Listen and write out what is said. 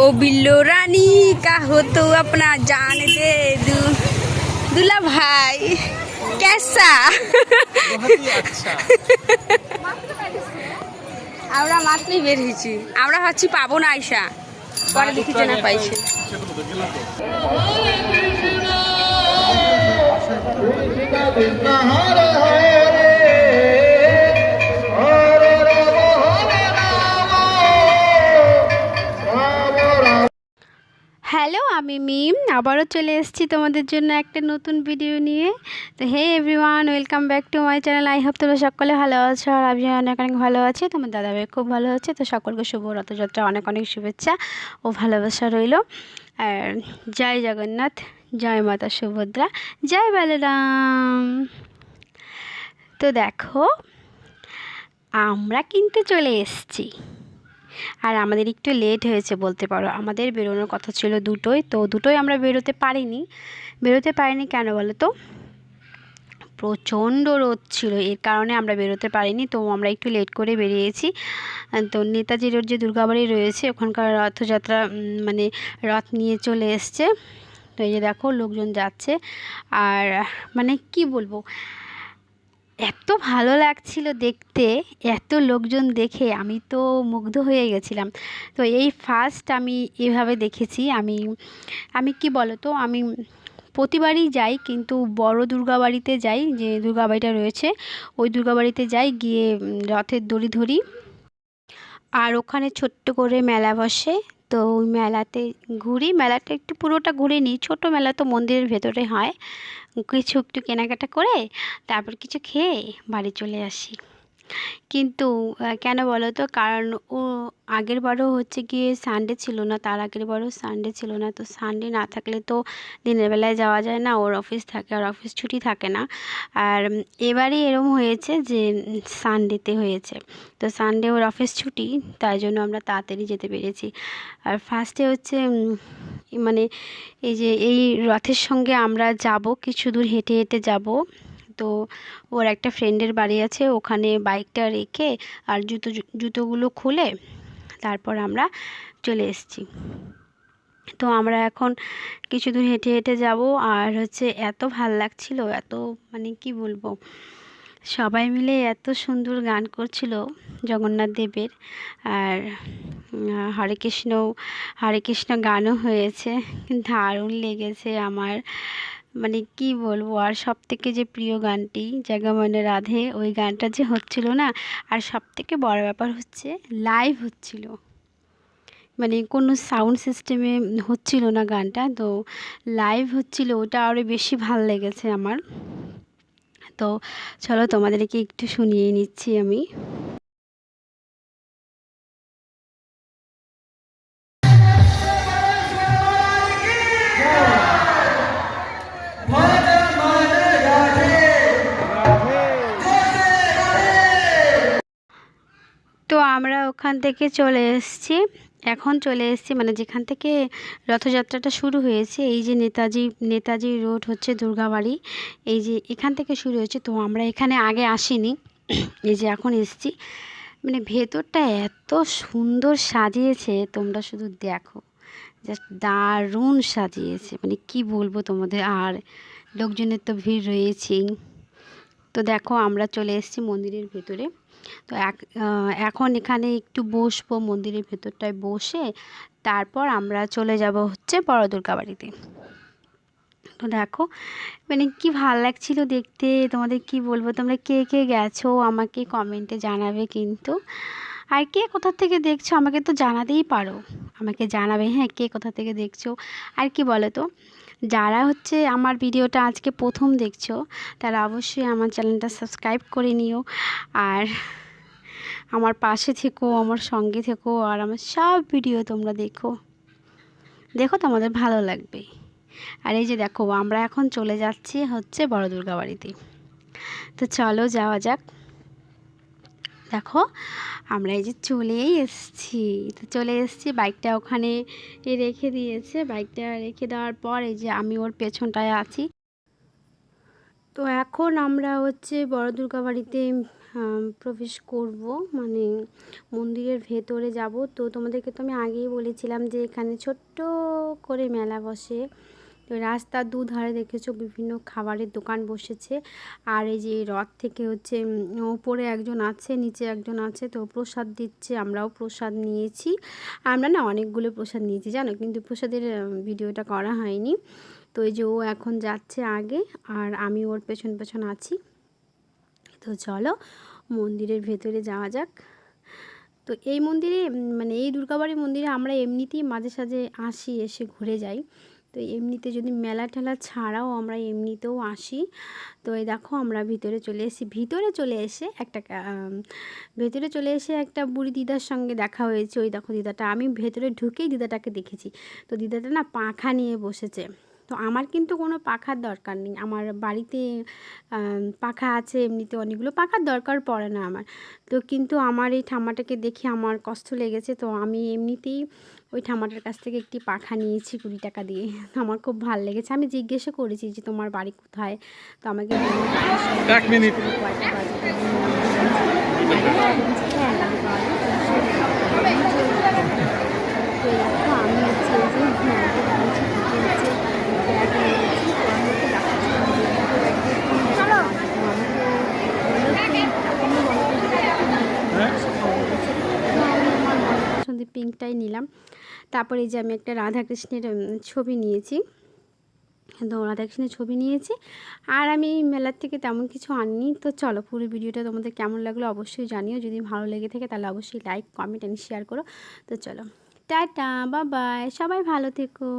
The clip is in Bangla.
ओ बिल्लो रानी का हो तो अपना जान दे दू दूल्हा भाई कैसा बहुत ही अच्छा আমরা মাত্রই বের হয়েছি আমরা ভাবছি পাবো না আইসা পরে দেখি যে না পাইছি মিম, আবারও চলে এসেছি তোমাদের জন্য একটা নতুন ভিডিও নিয়ে। তো hey everyone welcome back to my channel I hope তোমরা সকলে ভালো আছো আর আমি অনেক অনেক ভালো আছি। তোমার দাদাভাই খুব ভালো আছে, তো সকলকে শুভ রথযাত্রা অনেক অনেক শুভেচ্ছা ও ভালোবাসা রইল। আর জয় জগন্নাথ, জয় মাতা সুভদ্রা, জয় বলরাম। তো দেখো, আমরা কিন্তু চলে এসেছি। আর আমাদের একটু লেট হয়েছে বলতে পারো। আমাদের বেরোনোর কথা ছিল দুটোই তো দুটোই আমরা বেরোতে পারিনি। বেরোতে পারিনি কেন বলো তো? প্রচণ্ড রোদ ছিল, এর কারণে আমরা বেরোতে পারিনি, তো আমরা একটু লেট করে বেরিয়েছি। তো নেতাজি রোড যে দুর্গাবাড়ি রয়েছে, ওখানকার রথযাত্রা মানে রথ নিয়ে চলে এসছে। তো এই যে দেখো, লোকজন যাচ্ছে। আর মানে কি বলব? এত ভালো লাগছিল দেখতে, এত লোকজন দেখে আমি তো মুগ্ধ হয়ে গেছিলাম। তো এই ফার্স্ট আমি এভাবে দেখেছি, আমি আমি কি বলো তো আমি প্রতিবারই যাই কিন্তু বড় দুর্গাবাড়িতে যাই, যে দুর্গাবাড়িটা রয়েছে, ওই দুর্গাবাড়িতে যাই গিয়ে রথের দড়ি ধরি। আর ওখানে ছোট্ট করে মেলা বসে তো ওই মেলাতে ঘুরি। মেলাটা একটু পুরোটা ঘুরে নিই। ছোটো মেলা তো মন্দিরের ভেতরে হয়। কিছু একটু কেনাকাটা করে তারপর কিছু খেয়ে বাড়ি চলে আসি। কিন্তু কেন বলো তো? কারণ ও আগের বারও হচ্ছে গিয়ে সানডে ছিল না, তার আগের বারও সানডে ছিল না। তো সানডে না থাকলে তো দিনের বেলায় যাওয়া যায় না, ওর অফিস থাকে, আর অফিস ছুটি থাকে না। আর এবারে এরম হয়েছে যে সানডেতে হয়েছে। তো সানডে ওর অফিস ছুটি, তাই জন্য আমরা তাড়াতাড়ি যেতে পেরেছি। আর ফার্স্টে হচ্ছে মানে এই যে এই রথের সঙ্গে আমরা যাব, কিছু দূর হেঁটে হেঁটে যাব। তো ওর একটা ফ্রেন্ডের বাড়ি আছে, ওখানে বাইকটা রেখে আর জুতো, জুতোগুলো খুলে তারপর আমরা চলে এসেছি। তো আমরা এখন কিছু দূর হেঁটে হেঁটে যাব আর হচ্ছে এত ভালো লাগছিল, এত মানে কি বলব, সবাই মিলে এত সুন্দর গান করছিল জগন্নাথ দেবের আর হরে কৃষ্ণ হরে কৃষ্ণ গানও হয়েছে, দারুণ লেগেছে আমার। মানে কি বলব, আর সব থেকে যে প্রিয় গানটি জাগামনে রাধে, ওই গানটা যে হচ্ছিল না, আর সব থেকে বড় ব্যাপার হচ্ছে লাইভ হচ্ছিল। মানে কোনো সাউন্ড সিস্টেমে হচ্ছিল না গানটা, তো লাইভ হচ্ছিল, ওটা আরও বেশি ভালো লেগেছে আমার। তো চলো তোমাদেরকে একটু শুনিয়ে নিচ্ছি আমি। আমরা ওখান থেকে চলে এসেছি। এখন চলে এসেছি মানে যেখান থেকে রথযাত্রাটা শুরু হয়েছে, এই যে নেতাজি নেতাজি রোড হচ্ছে দুর্গাবাড়ি। এই যে এখান থেকে শুরু হয়েছে, তো আমরা এখানে আগে আসিনি। এই যে এখন এসেছি। মানে ভেতরটা এত সুন্দর সাজিয়েছে, তোমরা শুধু দেখো। জাস্ট দারুণ সাজিয়েছে। মানে কি বলব তোমাদের, আর লোকজনের তো ভিড় রয়েছেই। তো দেখো, আমরা চলে এসেছি মন্দিরের ভেতরে। তো এখন এখানে একটু বসবো, মন্দিরের ভেতরটায় বসে তারপর আমরা চলে যাব হচ্ছে বড় দুর্গা বাড়িতে। তো দেখো মানে কি ভালো লাগছিল দেখতে, তোমাদের কি বলব, তোমরা কে কে গেছো আমাকে কমেন্টে জানাবে কিন্তু। আর কে কোথা থেকে দেখছ আমাকে তো জানাতেই পারো, আমাকে জানাবে হ্যাঁ কে কোথা থেকে দেখছ, আর কি বলো তো যারা হচ্ছে আমার ভিডিওটা আজকে প্রথম দেখছ, তারা অবশ্যই আমার চ্যানেলটা সাবস্ক্রাইব করে নিও। আর আমার পাশে থেকো, আমার সঙ্গে থেকো, আর আমার সব ভিডিও তোমরা দেখো। দেখো তোমাদের ভালো লাগবে। আর এই যে দেখো, আমরা এখন চলে যাচ্ছি হচ্ছে বড় দুর্গা বাড়িতে। তো চলো যাওয়া যাক। দেখো, আমরা এই যে চলেই এসেছি। তো চলে এসেছি বাইকটা ওখানে রেখে দিয়েছে। বাইকটা রেখে দেওয়ার পর এই যে আমি ওর পেছনটায় আছি। তো এখন আমরা হচ্ছে বড় দুর্গা বাড়িতে প্রবেশ করব। মানে মন্দিরের ভেতরে যাব। তো তোমাদেরকে তো আমি আগেই বলেছিলাম যে এখানে ছোট্ট করে মেলা বসে। তো রাস্তার দুধারে দেখেছ বিভিন্ন খাবারের দোকান বসেছে। আর এই যে রথ থেকে হচ্ছে ওপরে একজন আছে, নিচে একজন আছে, তো প্রসাদ দিচ্ছে, আমরাও প্রসাদ নিয়েছি। আমরা না অনেকগুলো প্রসাদ নিয়েছি, জানো? কিন্তু প্রসাদের ভিডিওটা করা হয়নি। তো এই যে ও এখন যাচ্ছে আগে, আর আমি ওর পেছন পেছন আছি। তো চলো, মন্দিরের ভেতরে যাওয়া যাক। তো এই মন্দিরে মানে এই দুর্গাবাড়ি মন্দিরে আমরা এমনিতেই মাঝে সাঝে আসি, এসে ঘুরে যাই। তো এমনিতে যদি মেলা ঠেলা ছাড়াও আমরা এমনিতেও আসি, তো এই দেখো আমরা ভিতরে চলে এসি ভিতরে চলে এসে একটা ভেতরে চলে এসে একটা বুড়ি দিদার সঙ্গে দেখা হয়েছে। ওই দেখো দিদাটা, আমি ভেতরে ঢুকেই দিদাটাকে দেখেছি। তো দিদাটা না পাখা নিয়ে বসেছে। তো আমার কিন্তু কোনো পাখার দরকার নেই আমার বাড়িতে পাখা আছে এমনিতে অনেকগুলো পাখার দরকার পড়ে না আমার তো কিন্তু আমার এই ঠাম্মাটাকে দেখে আমার কষ্ট লেগেছে তো আমি এমনিতেই ওই ঠাম্মাটার কাছ থেকে একটি পাখা নিয়েছি কুড়ি টাকা দিয়ে আমার খুব ভালো লেগেছে আমি জিজ্ঞাসা করেছি যে তোমার বাড়ি কোথায় তো আমাকে এক মিনিট। তুমি কয়টা বাজে?" তো আমি বলছি, "হ্যাঁ, গাড়ি পাওয়া যায়।" তো এই দেখো, আমি হচ্ছে এই যে মেলাতে দাঁড়িয়েছি, ঢুকে হচ্ছে ব্যাগ নিয়েছি। তো আমি ওকে দেখাচ্ছি, আমি যে দেখো, ব্যাগ দিয়ে কোন দিকে যাব? তো আমি তো বলল, "তুমি তুমি বলো তো যেটা তুমি নিলে আমার বেশি ভালো লেগেছে।" তো আমি আমার মনের পিঙ্কটাই নিলাম। তারপরে যে আমি একটা রাধাকৃষ্ণের ছবি নিয়েছি। তো রাধাকৃষ্ণের ছবি নিয়েছি। আর আমি মেলার থেকে তেমন কিছু আনিনি। তো চলো পুরো ভিডিওটা তোমাদের কেমন লাগল অবশ্যই জানিও। যদি ভালো লেগে থাকে তাহলে অবশ্যই লাইক কমেন্ট অ্যান্ড শেয়ার করো। তো চলো, টাটা বাবাই সবাই ভালো থেকো।